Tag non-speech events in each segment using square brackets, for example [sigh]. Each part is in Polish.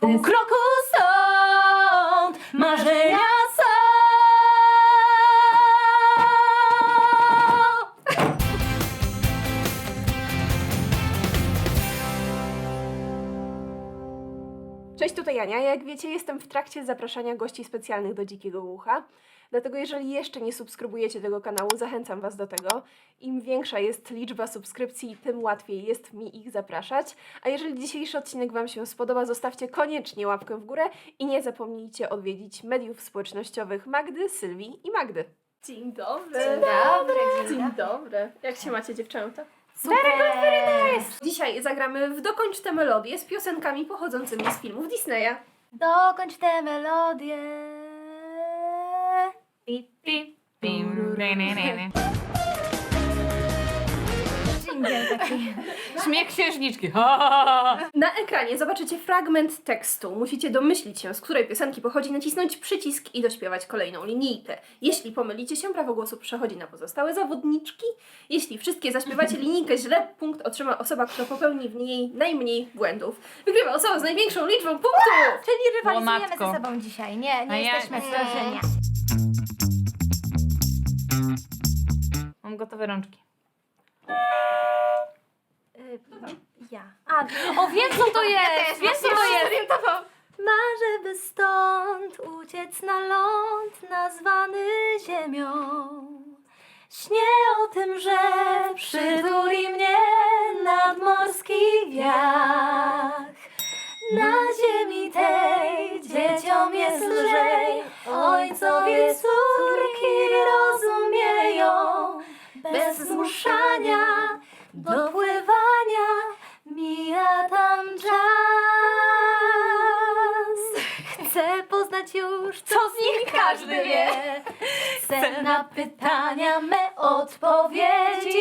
Pół kroku stąd marzenia są. Cześć, tutaj Ania. Jak wiecie, jestem w trakcie zapraszania gości specjalnych do Dzikiego Ucha. Dlatego jeżeli jeszcze nie subskrybujecie tego kanału, zachęcam Was do tego. Im większa jest liczba subskrypcji, tym łatwiej jest mi ich zapraszać. A jeżeli dzisiejszy odcinek Wam się spodoba, zostawcie koniecznie łapkę w górę i nie zapomnijcie odwiedzić mediów społecznościowych Magdy, Sylwii i Magdy. Dzień dobry. Dzień dobry, dzień Dzień dobry. Jak się macie dziewczęta? Super! Dzisiaj zagramy w Dokończ tę melodię z piosenkami pochodzącymi z filmów Disneya. Dokończ tę melodię. Pi, pi, pim, re. Dżingiel taki. Śmiech księżniczki. Ha, ha, ha, ha. Na ekranie zobaczycie fragment tekstu. Musicie domyślić się, z której piosenki pochodzi, nacisnąć przycisk i dośpiewać kolejną linijkę. Jeśli pomylicie się, prawo głosu przechodzi na pozostałe zawodniczki. Jeśli wszystkie zaśpiewacie linijkę źle, punkt otrzyma osoba, która popełni w niej najmniej błędów. Wygrywa osoba z największą liczbą punktów! Czyli rywalizujemy ze sobą dzisiaj. Nie, A nie ja- jesteśmy Mm. Mam gotowe rączki. Y, Ja. A, O, wiem co to [laughs] jest! Wiem co to jest! Marzę, by stąd uciec na ląd nazwany ziemią. Śnię o tym, że przytuli mnie nadmorski wiach. Na ziemi tej dzieciom jest lżej, ojcowie córki Bez zmuszania do pływania mija tam czas. Chcę poznać już, co z nich każdy wie. Chcę na pytania me odpowiedzi.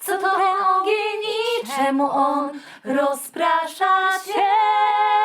Co to ogień i czemu on rozprasza cień?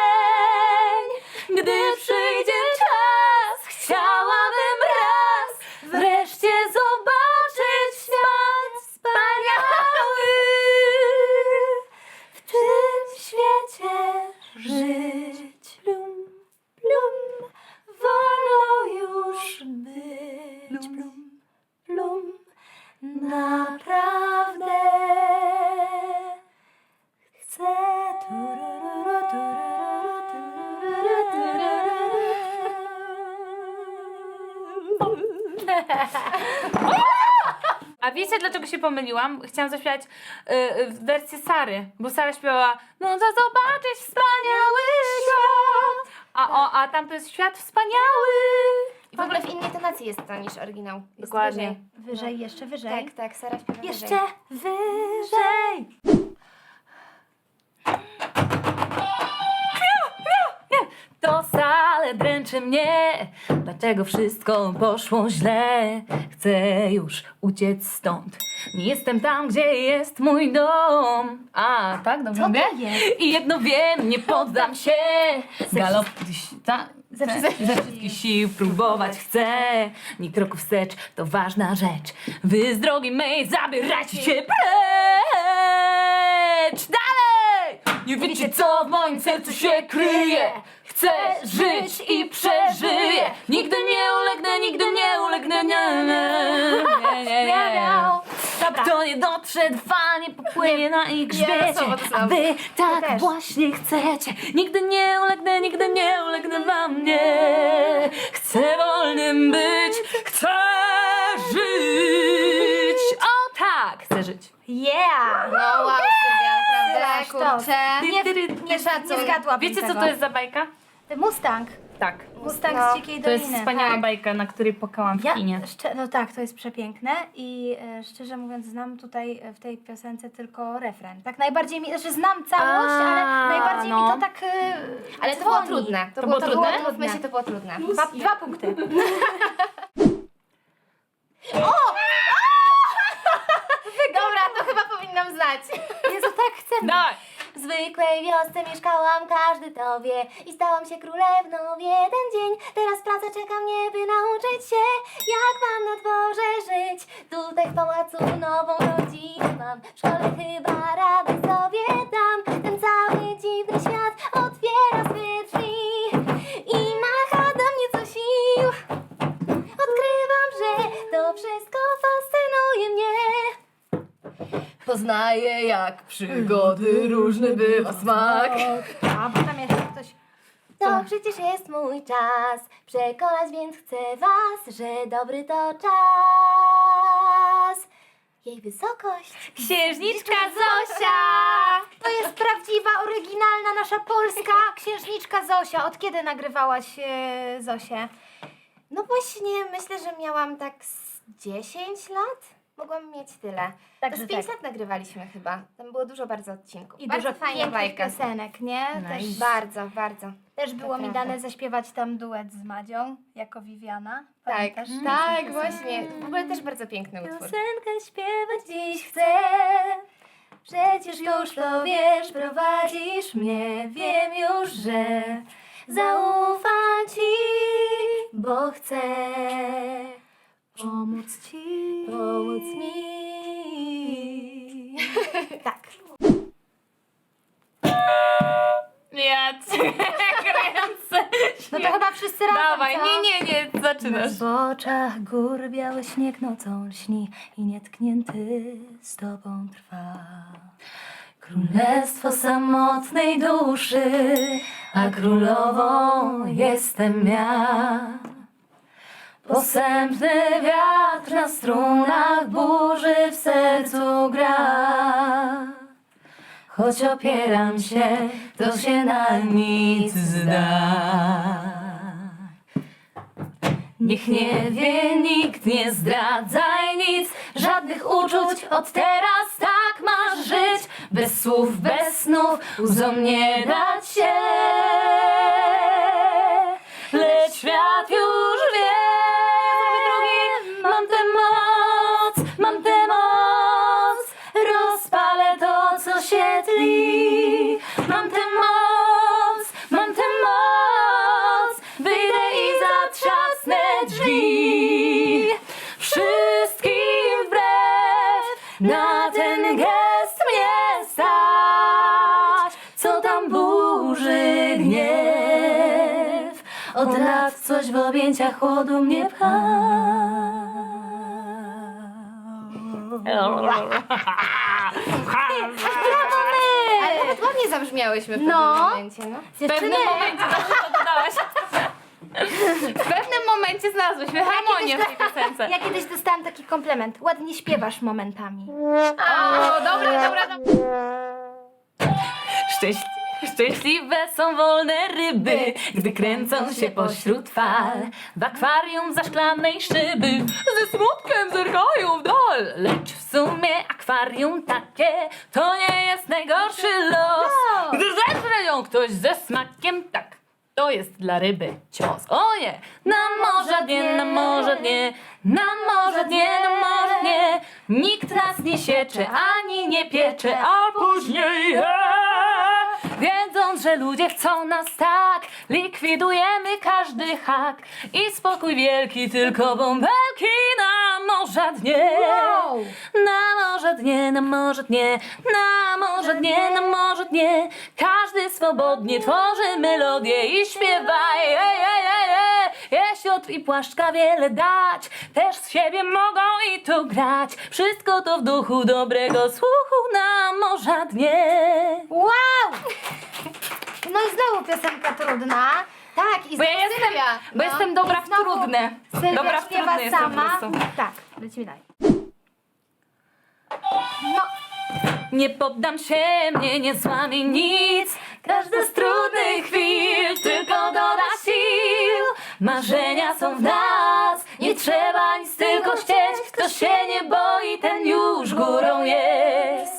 Wiecie dlaczego się pomyliłam? Chciałam zaśpiewać y, y, wersję Sary, bo Sara śpiewała No to zobaczyć wspaniały świat A, o, a tam to jest świat wspaniały I w ogóle w innej tonacji jest to niż oryginał. Jest Dokładnie. wyżej. Wyżej, jeszcze wyżej. Tak, tak, Sara śpiewa Jeszcze wyżej. Dręczy mnie? Dlaczego wszystko poszło źle? Chcę już uciec stąd. Nie jestem tam, gdzie jest mój dom. A, tak? Dobrze Co mówię? to jest? I jedno wiem, nie poddam się. Galop ta, Ze wszystkich ze wszystkich sił próbować chcę. Ni kroku wstecz, to ważna rzecz. Wy z drogi mej zabierajcie się precz! Dalej! Nie wiecie co w moim sercu się kryje Chcę żyć i przeżyję Nigdy nie ulegnę, nigdy nie ulegnę Nie, nie, nie, nie, nie. Dobra. Kto nie dotrze, dwa nie popłynie na ich grzbiecie słowo. A wy tak też. właśnie chcecie Nigdy nie ulegnę, nigdy nie ulegnę wam nie Chcę wolnym być, chcę żyć O tak, chcę żyć Yeah! No wow, Sylwia, naprawdę, Sztos. kurczę. Nie, nie, nie zgadłabym Wiecie co tego. to jest za bajka? Mustang. Tak. Mustang No, z Dzikiej To jest Doliny. wspaniała tak. bajka, na której płakałam w Ja, kinie no tak, to jest przepiękne i e, szczerze mówiąc znam tutaj e, w tej piosence tylko refren. Tak najbardziej mi, znaczy znam całość, A, ale najbardziej no. mi to tak e, Ale to było dzwoni. trudne. To, To było, było trudne? Mówmy się, to było trudne. Dwa, dwa [laughs] punkty. [laughs] Dobra, to chyba powinnam znać. Jezu, tak chcę. Dawaj! W zwykłej wiosce mieszkałam, każdy to wie. I stałam się królewną w jeden dzień. Teraz praca czeka mnie, by nauczyć się Jak mam na dworze żyć. Tutaj w pałacu nową rodzinę mam. W szkole chyba radę sobie Poznaję jak przygody różny bywa smak. A, bo tam jeszcze ktoś... To przecież jest mój czas Przekonać więc chcę was, że dobry to czas Jej wysokość Księżniczka Zosia! To jest prawdziwa, oryginalna nasza polska księżniczka Zosia. Od kiedy nagrywałaś e, Zosię? No właśnie, myślę, że miałam tak z 10 lat Mogłam mieć tyle. Także Z 5 tak. lat nagrywaliśmy chyba. Tam było dużo bardzo odcinków. I bardzo dużo bajka piosenek, nie? Też, Nice. Bardzo, bardzo. Też było mi dane zaśpiewać tam duet z Madzią, jako Viviana. Tak, Pamiętasz? tak, właśnie. W ogóle też bardzo piękny utwór. Piosenkę śpiewać dziś chcę. Przecież już to wiesz, prowadzisz mnie. Wiem już, że zaufam ci Bo chcę pomóc ci. pomóc mi [laughs] Tak. Ja cię kręcę. No to chyba wszyscy razem, Dawaj, co? nie, nie, nie, zaczynasz. W oczach gór biały śnieg nocą lśni i nietknięty z tobą trwa. Królestwo samotnej duszy, a królową jestem ja. Posępny wiatr na strunach burzy w sercu gra. Choć opieram się, to się na nic zda. Niech nie wie, nikt nie zdradzaj nic, żadnych uczuć od teraz tak masz żyć. Bez słów, bez snów, łzom nie dać się. Lecz świat już na ten gest mnie stać, co tam burzy gniew. Od lat coś w objęciach chłodu mnie pcha. Ale nawet ładnie zabrzmiałyśmy w No. pewnym momencie, no. W pewnym momencie zawsze to dodałaś. W pewnym momencie znalazłyśmy harmonię w tej piosence. Ja kiedyś dostałam taki komplement. Ładnie śpiewasz momentami. O, dobra, dobra, dobra. Szczęś... Szczęśliwe są wolne ryby, gdy kręcą się pośród fal. W akwarium za szklanej szyby, ze smutkiem zerkają w dal. Lecz w sumie akwarium takie, to nie jest najgorszy los. Gdy zeżre ją ktoś ze smakiem, tak. To jest dla ryby cios. O nie! Na morze dnie, na morze dnie, na morze dnie, na morze dnie. Nikt nas nie siecze, ani nie piecze, a później e, Wiedząc, że ludzie chcą nas tak, likwidujemy każdy hak i spokój wielki, tylko bąbelki na morze dnie. Na morze dnie, na morze dnie, na morze dnie, na morze dnie. Każdy swobodnie tworzy melodię i śpiewa. Ej, ej, ej, ej, ej. Jesiotr i płaszczka wiele dać, też z siebie mogą i tu grać. Wszystko to w duchu dobrego słuchu na morza dnie. Wow! No i znowu piosenka trudna. Tak, i Bo ja znowu jestem, Sylwia. bo No. jestem dobra w trudne. Sylwia Dobra w śpiewa trudne jestem po sama. prostu. Tak, lecimy dalej. No. Nie poddam się, mnie nie złamie nic. Każda z trudnych chwil tylko doda sił. Marzenia są w nas, nie trzeba nic tylko chcieć. Kto się nie boi, ten już górą jest.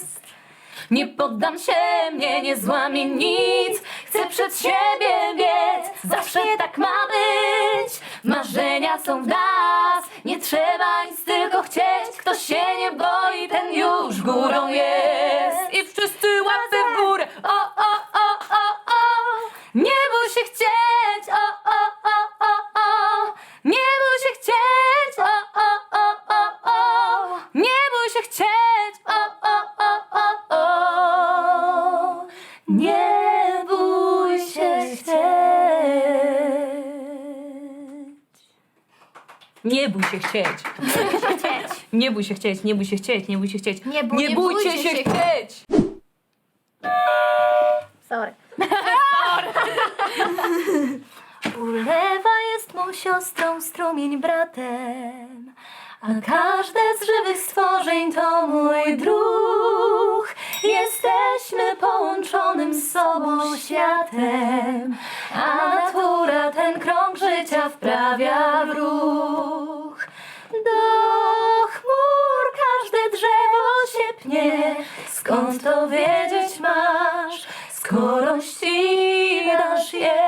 Nie poddam się, mnie nie złamie nic. Chcę przed siebie biec, zawsze tak ma być. Marzenia są w nas, nie trzeba nic tylko chcieć. Kto się nie boi, ten już górą jest. I wszyscy łapy w górę, o, o, o, o, o. Nie bój się chcieć, o, o, o, o. Nie bój się chcieć. Nie bój się chcieć, nie bój się chcieć, nie bój się chcieć. Nie bój- nie nie bójcie się chcieć. Sorry. [laughs] Ulewa jest mą siostrą, strumień bratem, a każde z żywych stworzeń to mój druh. Jesteśmy połączonym z sobą światem, a natura ten krąg życia wprawia w ruch. Do chmur każde drzewo się pnie, skąd to wiedzieć masz, skoro ścinasz je.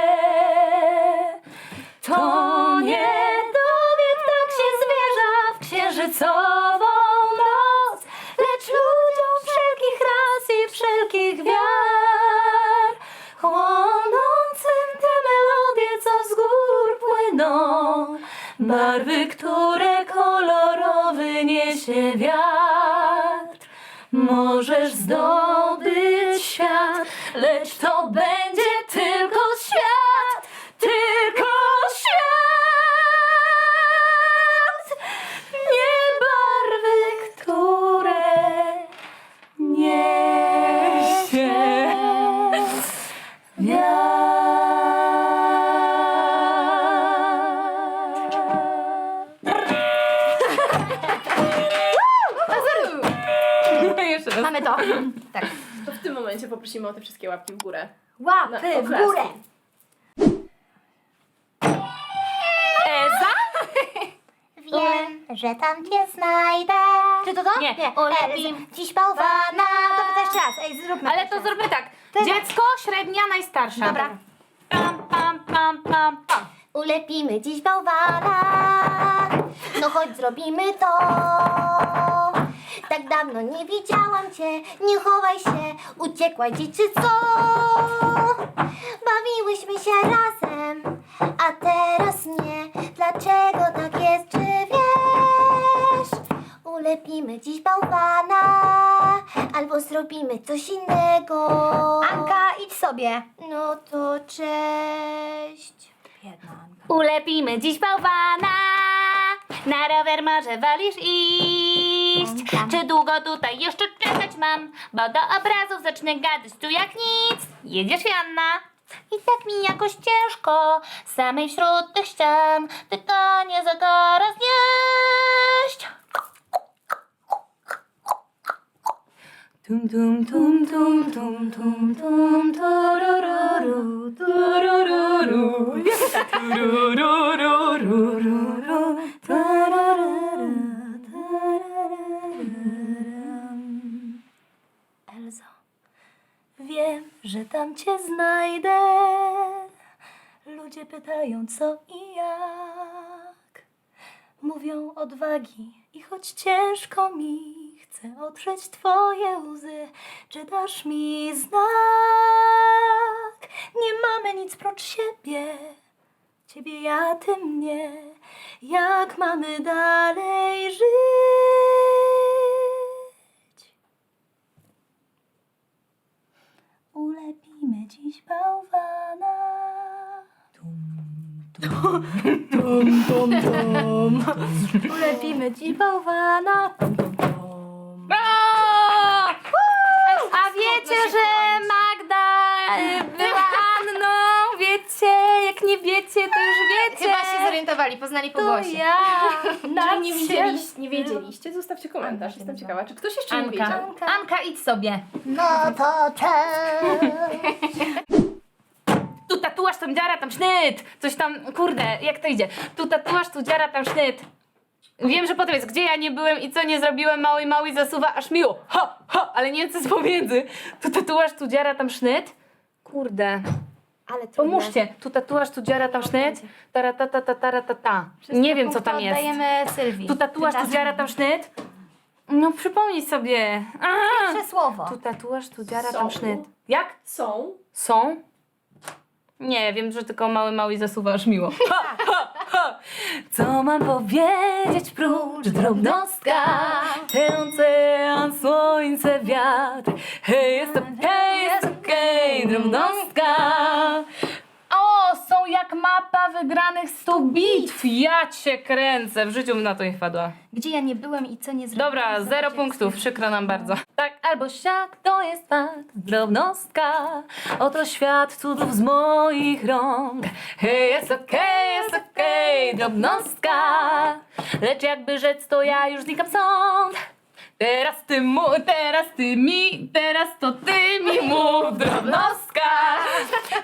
To nie tobie tak się zwierza w księżycową noc, lecz ludziom wszelkich ras i wszelkich wiar, chłonącym te melodie, co z gór płyną, barwy, które kolorowy niesie wiatr. Możesz zdobyć świat, lecz to [laughs] Mamy to. Tak. To w tym momencie poprosimy o te wszystkie łapki w górę. Łapy w oklaski. górę. Eza? Wiem, że tam cię znajdę. Czy to to? Nie. Ulepim dziś bałwana. To, to jeszcze raz. Ej, zróbmy Ale jeszcze to raz. zróbmy tak. Dziecko, średnia, najstarsza. Dobra. Pam, pam, pam, pam, pam. Ulepimy dziś bałwana. No chodź zrobimy to. Tak dawno nie widziałam cię. Nie chowaj się, uciekłaś dzieci co? Bawiłyśmy się razem, a teraz nie. Dlaczego tak jest, czy wiesz? Ulepimy dziś bałwana, albo zrobimy coś innego. Anka, idź sobie. No to cześć. Biedna Anka. Ulepimy dziś bałwana. Na rower może wolisz iść. Czy długo tutaj jeszcze czekać mam? Bo do obrazów zacznę gadać tu jak nic. Jedziesz Janna? I tak mi jakoś ciężko, samej wśród tych ścian, tytanie za to roznieść. Tum tum tum tum tum tum tum turururu turururu turururu tam cię znajdę. Ludzie pytają co i jak. Mówią odwagi i choć ciężko mi, chcę otrzeć twoje łzy. Czy dasz mi znak? Nie mamy nic prócz siebie. Ciebie ja, ty mnie. Jak mamy dalej żyć? Ulepimy dziś bałwana. Ulepimy dziś bałwana. Tum, tum, tum. Wiecie, to już wiecie. Chyba się zorientowali, poznali po To głosie. ja. [laughs] Jeżeli nie wiedzieliście, nie wiedzieliście, zostawcie komentarz. Jestem ciekawa, czy ktoś jeszcze nie Anka. wiedział. Anka, idź sobie. No to cześć. Tu tatuaż, tam dziara, tam sznyt. Coś tam, kurde, jak to idzie? Tu tatuaż, tu dziara, tam sznyt. Wiem, że potem jest, gdzie ja nie byłem i co nie zrobiłem, mały, mały zasuwa, aż miło. Ha, ha, ale nie wiem, co jest pomiędzy. Tu tatuaż, tu dziara, tam sznyt. Kurde. Ale trudne. Pomóżcie. Tu tatuaż, tu dziara, tam sznyt. Tara, ta, ta, ta, tara, ta, ta. Nie wiem, co tam jest. Oddajemy Sylwii. Tu tatuaż, tu dziara, tam sznyt. No przypomnij sobie. Aha. Pierwsze słowo. Tu tatuaż, tu dziara, Są. tam sznyt. Jak? Są Są? Nie, wiem, że tylko mały, mały zasuwa aż miło. Ha, ha, ha. Co mam powiedzieć prócz drobnostka? Ten ocean, słońce, wiatr. Hej, jest okej, jest okej, drobnostka. O, są jak mapa wygranych 100 bitw. Ja cię kręcę. W życiu bym na to nie wpadła. Gdzie ja nie byłem i co nie zrobiłam? Dobra, zero punktów, przykro nam bardzo. Tak albo siak, to jest fakt, drobnostka. Oto świat cudów z moich rąk. Hej, jest okej, jest okej, drobnostka. Lecz jakby rzec, to ja już znikam stąd. Teraz ty mu, teraz ty mi, teraz to ty mi mów, drobnostka.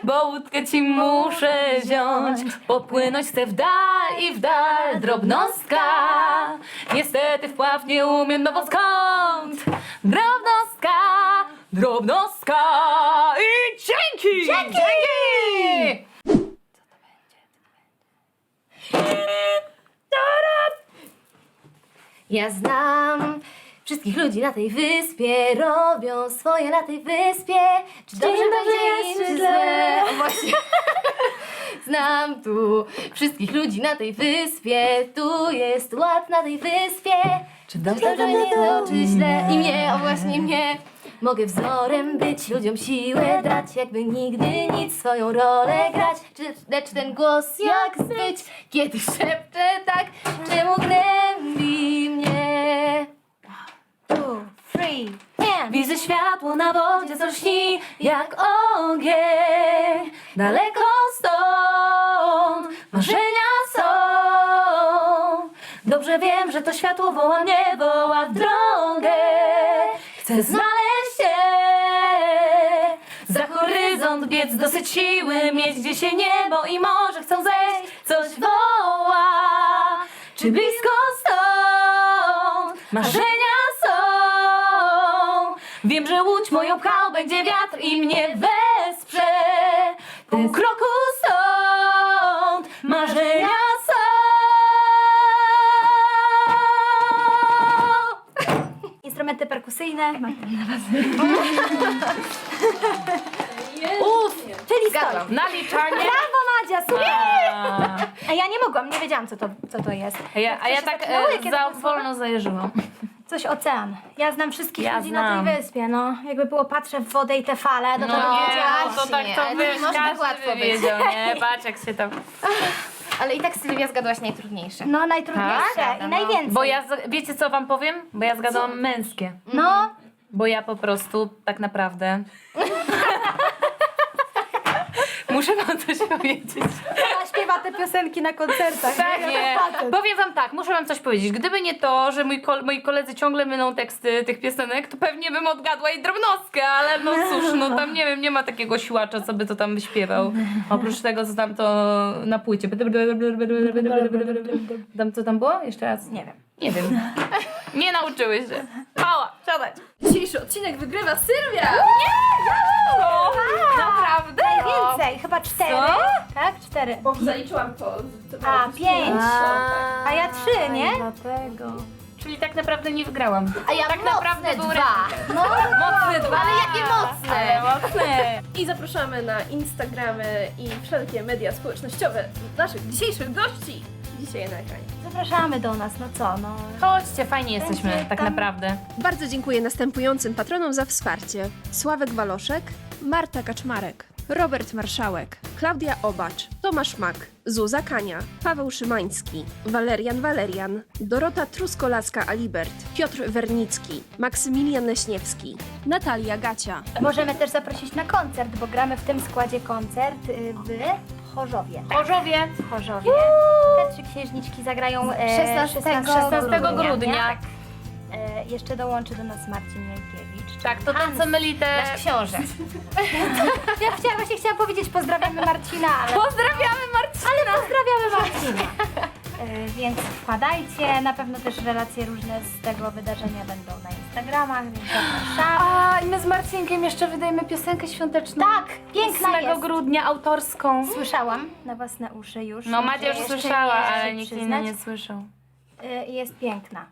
Bo łódkę ci muszę wziąć, popłynąć chcę w dal i w dal, drobnostka. Niestety wpław nie umiem, no bo skąd? Drobnostka, drobnostka i dzięki! Dzięki! dzięki! Ja znam wszystkich ludzi na tej wyspie, robią swoje na tej wyspie. Czy dobrze będzie im, czy źle? O właśnie. [laughs] Znam tu wszystkich ludzi na tej wyspie, tu jest ład na tej wyspie. Czy dobrze Dobrze będzie to, czy źle? I mnie, o właśnie mnie. Mogę wzorem być, ludziom siłę dać, jakby nigdy nic swoją rolę grać. Czy, lecz ten głos jak zbyć, kiedy szepczę tak, czemu gnębi mnie? Widzę światło na wodzie, co jak ogień. Daleko stąd marzenia są. Dobrze wiem, że to światło woła mnie, woła w drogę. Chcę znaleźć się. Za horyzont biec, dosyć siły mieć, gdzie się niebo i morze chcą zejść. Coś woła, czy blisko stąd marzenia moją pchał będzie wiatr i mnie wesprze. Pół kroku stąd marzenia są. instrumenty perkusyjne. Mam Uff, Czyli stoi. naliczanie. Brawo Madzia, super! A, ja nie mogłam, nie wiedziałam co to, co to jest. a ja, a ja tak e, za wolno zajeżyłam. Coś ocean. Ja znam wszystkich Ja ludzi na znam. tej wyspie, no. Jakby było patrzę w wodę i te fale, no to No bym nie, wiedziała. no to tak to ale wiesz, tak każdy łatwo by być. wiedział, nie? [laughs] Patrz jak się tam... Ale i tak Sylwia zgadłaś najtrudniejsze. No najtrudniejsze Tak? i najwięcej. Bo ja, z- wiecie co wam powiem? Bo ja zgadłam męskie. No, Bo ja po prostu tak naprawdę... [laughs] Muszę wam coś powiedzieć. Śpiewa te piosenki na koncertach. Tak, nie. Powiem wam tak, muszę wam coś powiedzieć. Gdyby nie to, że mój kol- moi koledzy ciągle myną teksty tych piosenek, to pewnie bym odgadła i drobnostkę, ale no cóż, no tam nie wiem, nie ma takiego siłacza, co by to tam wyśpiewał. Oprócz tego, co tam to na płycie. [laughs] Tam co tam było? Jeszcze raz. Nie wiem. Nie wiem. Nie nauczyły się. Mała, siadać. Dzisiejszy odcinek wygrywa Sylwia! O, Naprawdę? Najwięcej, chyba cztery. Co? Tak, cztery. Bo zaliczyłam to. to A, pięć. A, A ja trzy, nie? Dlatego. Czyli tak naprawdę nie wygrałam. A ja tak mocne naprawdę był dwa. No, Mocny dwa. Ale jakie mocne! Ale mocne. I zapraszamy na Instagramy i wszelkie media społecznościowe naszych dzisiejszych gości. Dzisiaj na ekranie. zapraszamy do nas, no co, no. Chodźcie, fajnie jesteśmy, Będzie tak tam- naprawdę. Bardzo dziękuję następującym patronom za wsparcie. Sławek Waloszek, Marta Kaczmarek, Robert Marszałek, Klaudia Obacz, Tomasz Mak, Zuza Kania, Paweł Szymański, Walerian Walerian, Dorota Truskolaska-Alibert, Piotr Wernicki, Maksymilian Leśniewski, Natalia Gacia, Możemy też zaprosić na koncert, bo gramy w tym składzie koncert y, w Chorzowie. Chorzowie W Chorzowie. Te trzy księżniczki zagrają e, 16 16 grudnia. E, jeszcze dołączy do nas Marcin Jankiewicz. Tak, to ten co myli te... Nasz książę. [laughs] Ja chciałam, właśnie chciałam powiedzieć pozdrawiamy Marcina, ale, Pozdrawiamy Marcina! ale pozdrawiamy Marcina. E, więc wpadajcie, na pewno też relacje różne z tego wydarzenia będą na Instagramach, więc zapraszamy. A, i my z Marcinkiem jeszcze wydajemy piosenkę świąteczną. Tak, piękna 8 jest. grudnia autorską. Słyszałam na własne uszy już. No Madzia już Jeszcze słyszała, nie, ale nikt inny przyznać. nie słyszał. Y, Jest piękna.